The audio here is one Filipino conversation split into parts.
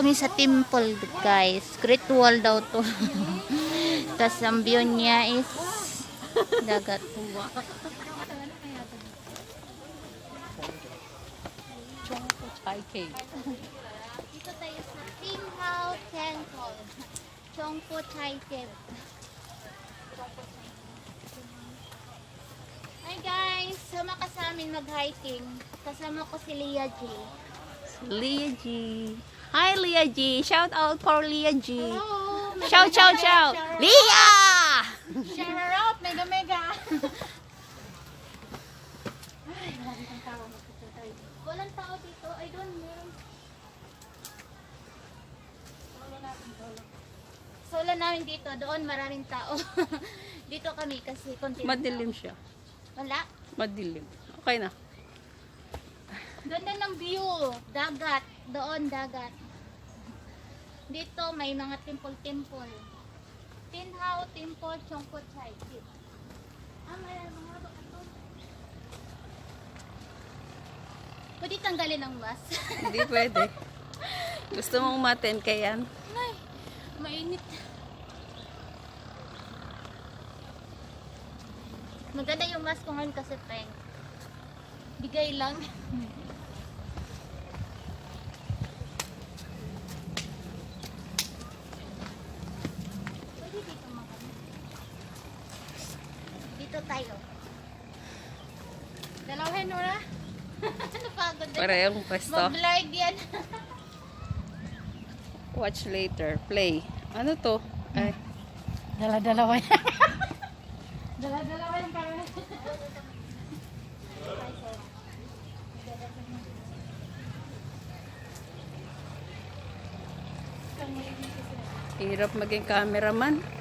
kami sa temple, guys. Great wall daw to. Tapos ang view niya is dagat. Cake. Dito tayo sa Tinghao Temple. Chongpo Chai Temple. Hi guys! Sama ka sa amin mag-hiking. Kasama ko si Leah G. Leah G. Hi, Leah G. Shout out for Leah G. Hello! Shout, shout, shout. Leah! Shout out! Mega mega! Ay, kang tao. magkakatay. Walang tao dito. I don't know. Solo namin dito. Doon maraming tao. dito kami kasi konti. Madilim siya. Wala. Madilim. Okay na. Ganda ng view. Dagat. Doon, dagat. Dito, may mga temple-temple. Tinhao Temple, Chongpo Chai. Ah, may mga bato. Pwede tanggalin ang mask. Hindi pwede. Gusto mong umaten kay yan? Ay, mainit. Maganda yung mask ko ngayon kasi prank. Bigay lang. Pwede dito mga Dito tayo. Dalawahin mo na. Napagod na. Parehong pwesto. Mag-vlog yan. Watch later. Play. Ano to? Ay. Dala-dalawa yan. Dala-dalawa yan para. Hirap maging cameraman.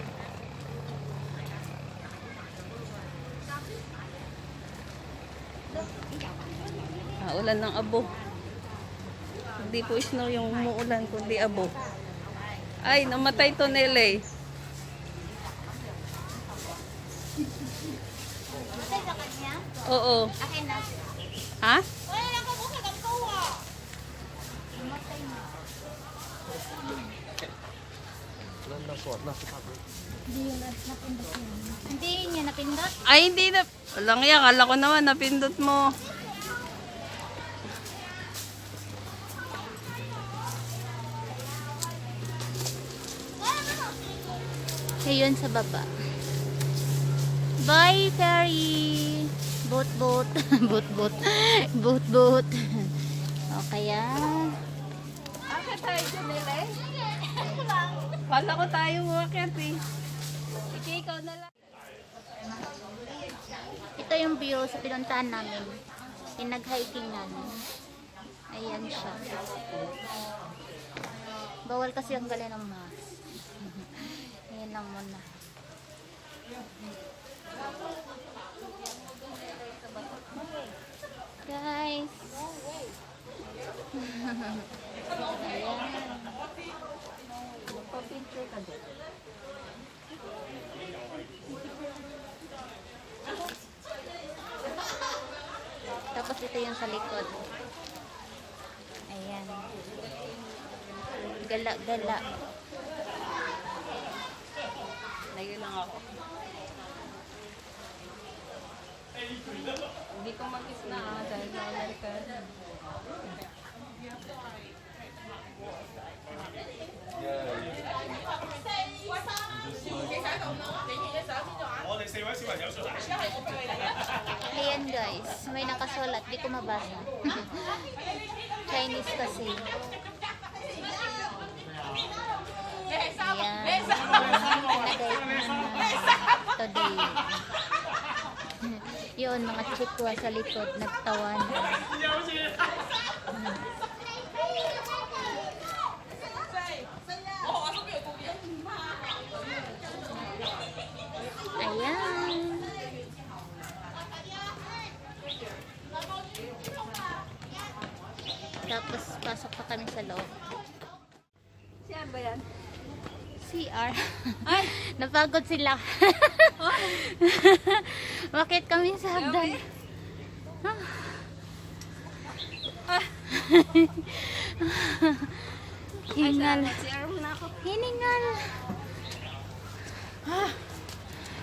Ulan ng abo. Hindi po snow yung umuulan, kundi abo. Ay, namatay to Nele. Matay sa kanya? Oo. Akin na. Ha? Wala lang ka buka kang kawa. Matay na. Hindi yun napindot niya. Hindi niya napindot. Ay, hindi na. Walang yan. Kala ko naman, napindot mo. Ayun sa baba. Bye, ferry! Boat, boat. boat, boat. boat, boat. O kaya... Akit tayo dyan, Nele. Kala ko tayo umakit eh. Sige, ikaw na lang. Ito yung view sa pinuntahan namin. Pinag-hiking namin. Ayan siya. Bawal kasi ang gali ng mask. Lang muna. Guys. Ayan. Magpa-picture. Tapos ito yung sa likod. Ayan. Gala-gala. Layo lang ako. Hindi ko mag-kiss na ah, dahil sa American. Ayan guys, may nakasulat. Di ko mabasa. Chinese kasi. Ayan. Today. Yun, mga chikwa sa likod, nagtawan. Ayan. Tapos pasok pa kami sa loob. Siya ba yan? CR. Ay, napagod sila. Bakit kami sa hagdan? Ah. Hiningal. Si Arm na ako. Hiningal.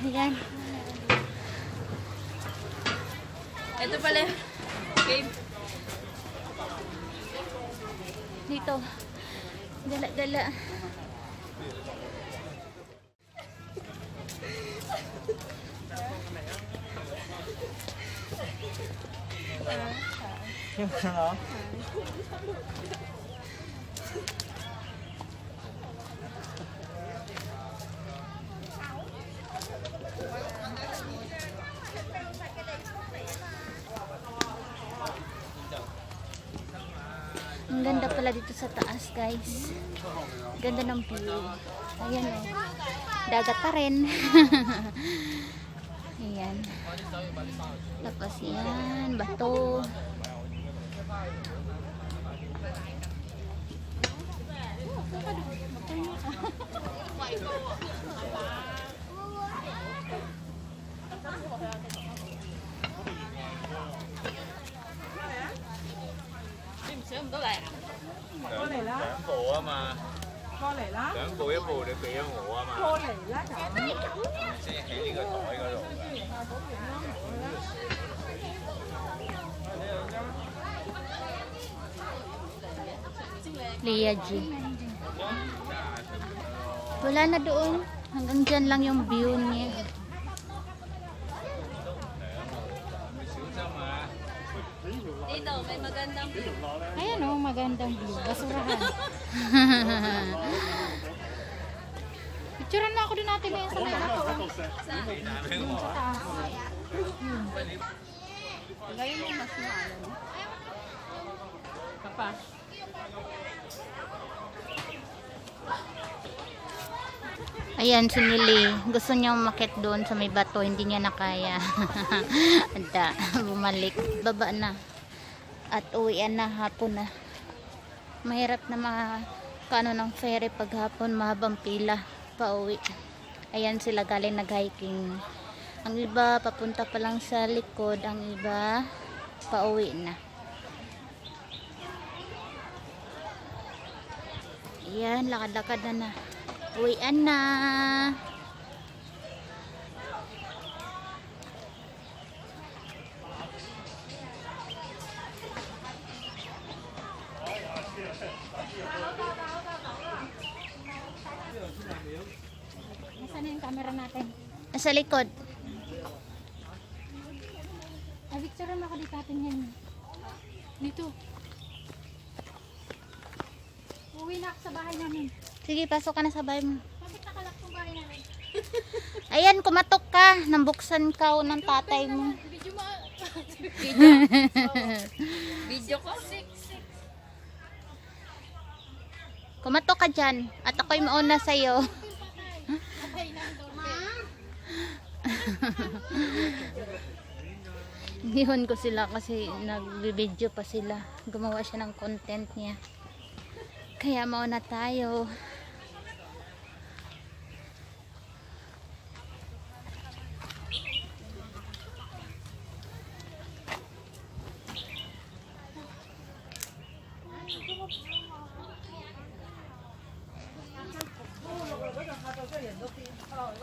Ayan. Ito pala. Game. Dito. Ang ganda pala dito sa taas, guys. Ganda ng view. Ayan oh. Dagat pa rin. Ayan. Tapos yan, bato. 步一步你俾咗我啊嘛，过嚟啦咁。先喺呢个袋嗰度㗎。 Leah G. Wala na doon. Hanggang dyan lang yung view niya. Ngayon mo mas maalam. Papa. Ayan, si Nili. Gusto niya umakit doon sa may bato. Hindi niya nakaya. Anda, bumalik. Baba na. At uwian na hapon na. Mahirap na mga kano ng ferry pag hapon. Mahabang pila pa uwi. Ayan sila galing nag-hiking. Ang iba papunta pa lang sa likod. Ang iba pa uwi na. Ayan, lakad-lakad na na. Uwian na. Nasaan na yung camera natin? Nasa likod. Ay, picture mo ako dito atin yan. Dito. Uwi na ako sa bahay namin. Sige, pasok ka na sa bahay mo. Bakit nakalak yung bahay namin? Ayan, kumatok ka. Nambuksan ka ng tatay mo. Video mo. Video ko? Kumatok ka dyan. At ako'y mauna sa'yo. Iniwan ko sila kasi nag-video pa sila. Gumawa siya ng content niya. Kaya mauna tayo.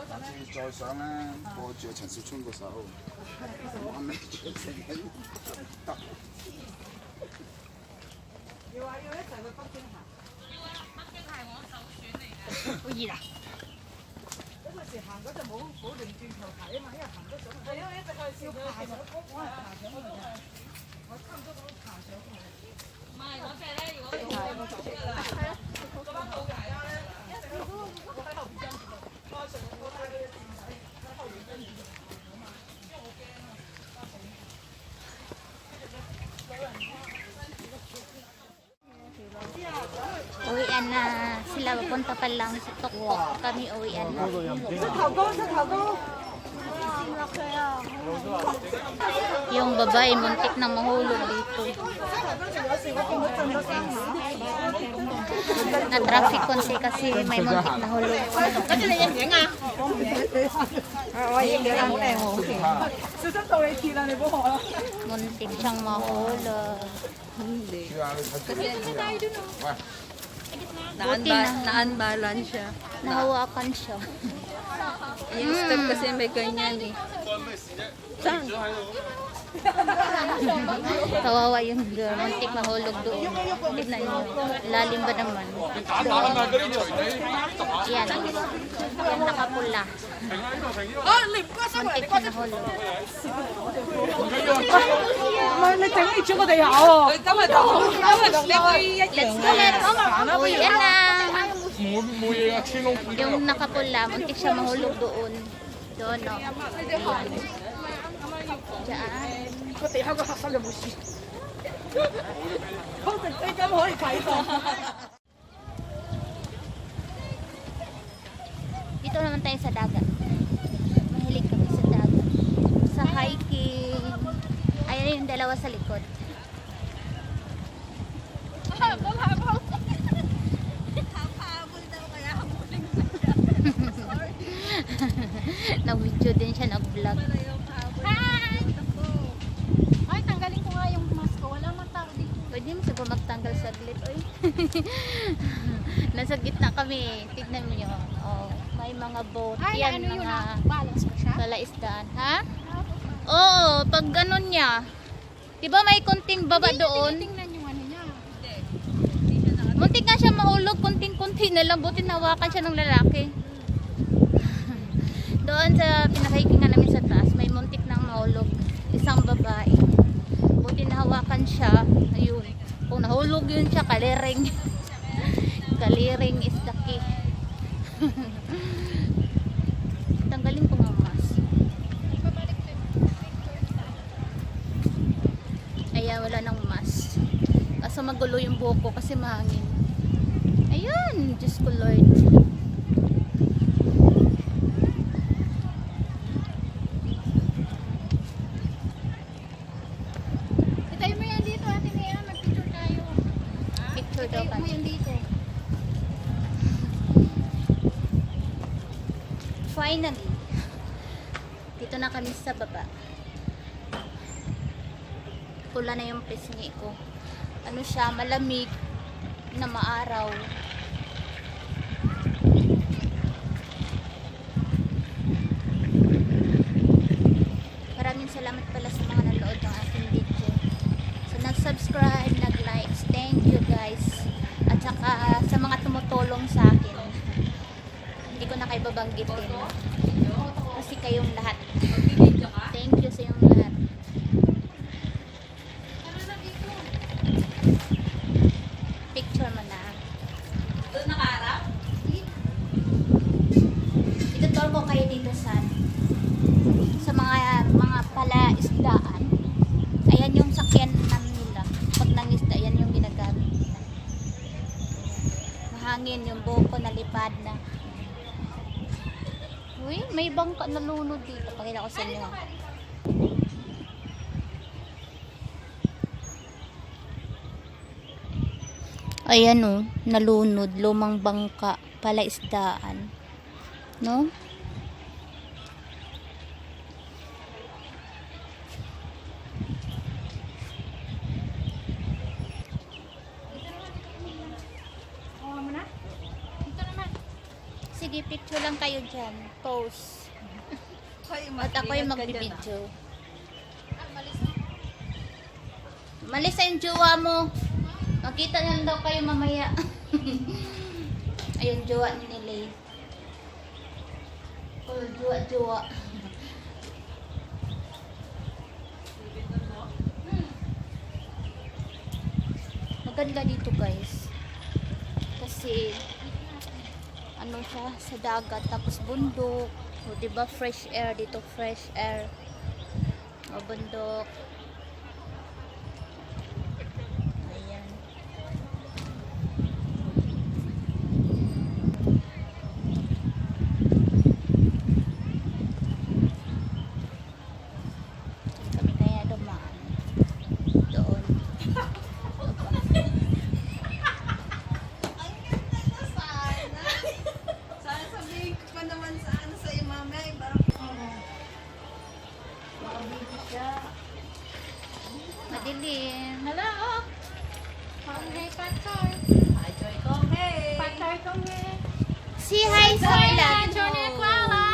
나중에 저 쌍은 뭐저 전수 춘거 싸우. 뭐하면 저생각 熱啦！嗰陣時行嗰陣冇冇定轉頭睇啊嘛，因為行咗。係因為一直去燒嘅，爬上去，講爬上去。我差唔多咁爬上去。唔係嗰隻咧，如果我走嘅啦。係啊，嗰班老街咧，一唔好開門，開門開得太過前仔，開。papunta pa lang sa Tuktok kami uwian. Yung babae, muntik na mahulog dito. na traffic konse kasi may muntik na hulog. muntik siyang mahulog. Kasi tayo dun Buti na. Na-unbalance siya. Nahawakan siya. Yung step kasi may ganyan eh. Saan? Kawawa yung girl. Muntik mahulog doon. Tignan nyo. Lalim ba naman? Yan. Yan nakapula. Muntik na nahulog. Let's go, let's go. Uy, yan lang. Yung nakapula, muntik siya mahulog doon. Doon, no? Diyan ako tayo ako mo, hoy, kaito. Naman tayo sa dagat. Mahilig kami sa dagat. Sa hiking. Ayan yung dalawa sa likod. Saglit, oy. Nasa gitna kami. Tignan mo yun. Oh, may mga boat. Ay, Yan, ano mga ah? Balance ko siya? kalaisdaan. Ha? Oo, pag ganun niya. Di ba may konting baba doon? Tingnan yung ano niya. Muntik nga siya mahulog, kunting-kunti na lang. Buti nawakan siya ng lalaki. Doon sa pinakahikingan namin sa taas, may muntik nang mahulog. Isang babae. Buti nahawakan siya. Ayun. Kung nahulog yun siya, kaliring. kaliring is the key. Tanggalin ko nga mas. Ayan, wala nang mas. Kaso magulo yung buhok ko kasi mahangin. Ayun, Diyos ko Lord. Itayo mo yan dito, ate Mea. Mag-picture tayo. Itayo mo yan dito. Finally, dito na kami sa baba. Pula na yung pisngi ko. Ano siya, malamig na maaraw. Maraming salamat pala sa mga nanood ng aking video. So, nag-subscribe, nag-likes. Thank you guys. At saka sa mga tumutulong sa akin. Hindi ko na kayo babanggitin. Kasi kayong lahat. Thank you sa yung lahat. Picture mo na. Doon nakaharap? Itutur ko kayo dito sa sa mga mga palaisdaan. Ayan yung sakyan ng nila. Pag nangisda, yan yung ginagamit nila. Mahangin yung buhok ko nalipad na. Uy, may bangka na lunod dito. Pakita ko sa inyo. Ayan o, nalunod, lumang bangka, palaisdaan. No? Oo mo na? Dito naman. Sige, picture lang kayo dyan. Pose. Hoy, At ako yung magbibidyo. Ah, malis na. Malis sa yung jowa mo. Makita niyo lang daw kayo mamaya. Ayun, jowa ni Nilay. Oh, jowa, jowa. Hmm. Maganda dito guys. Kasi ano siya sa dagat tapos bundok. O, 'di ba fresh air dito, fresh air. O, bundok. Madilim. Hala, oh. Konghe, patoy. Hi, Joy Konghe. Patoy Konghe. Si Hi, Soy Lag. Johnny Aquala.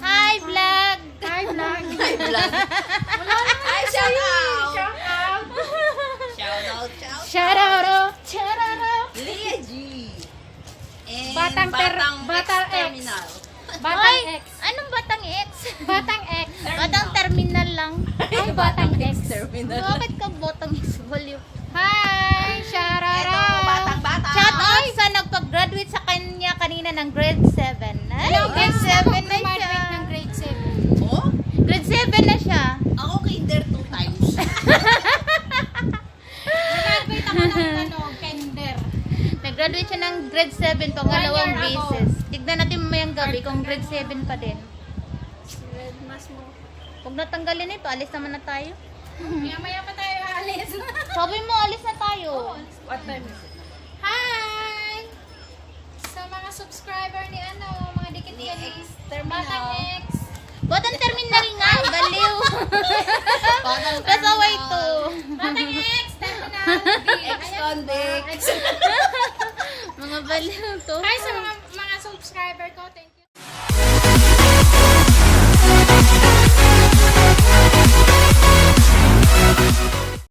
Hi, vlog. Hi, vlog. Hi, vlog. Wala naman. Hi, shout out. Shout out. Shout out, shout out. Shout out, Leah G. Batang, Batang X Batang X. Batang X. Anong Batang X? Batang X batang terminal lang. Ay, Batang X. Terminal. Bakit ka batang X? Baliw. Hi! Sharara! bata. Shout out sa nagpag-graduate sa kanya kanina ng grade 7. Ay, Hello, grade guys. 7 na siya. Graduate ng grade 7. Oh, Grade 7 na siya. ako kinder two times. Graduate ako ng ano, kinder. Nag-graduate siya ng grade 7 pangalawang One year ago. beses. Tignan natin mamayang gabi kung grade 7 pa din. Red mas mo. Huwag natanggalin ito, alis naman na tayo. Maya-maya pa tayo alis. Sabi mo, alis na tayo. What time is it? Hi! Sa mga subscriber ni ano, mga dikit ni Terminal. Batang X. Batang terminal nga, baliw. Kasaway to. Batang X, terminal B. Ex-convict. Mga baliw to. Hi sa mga mga subscriber ko. Thank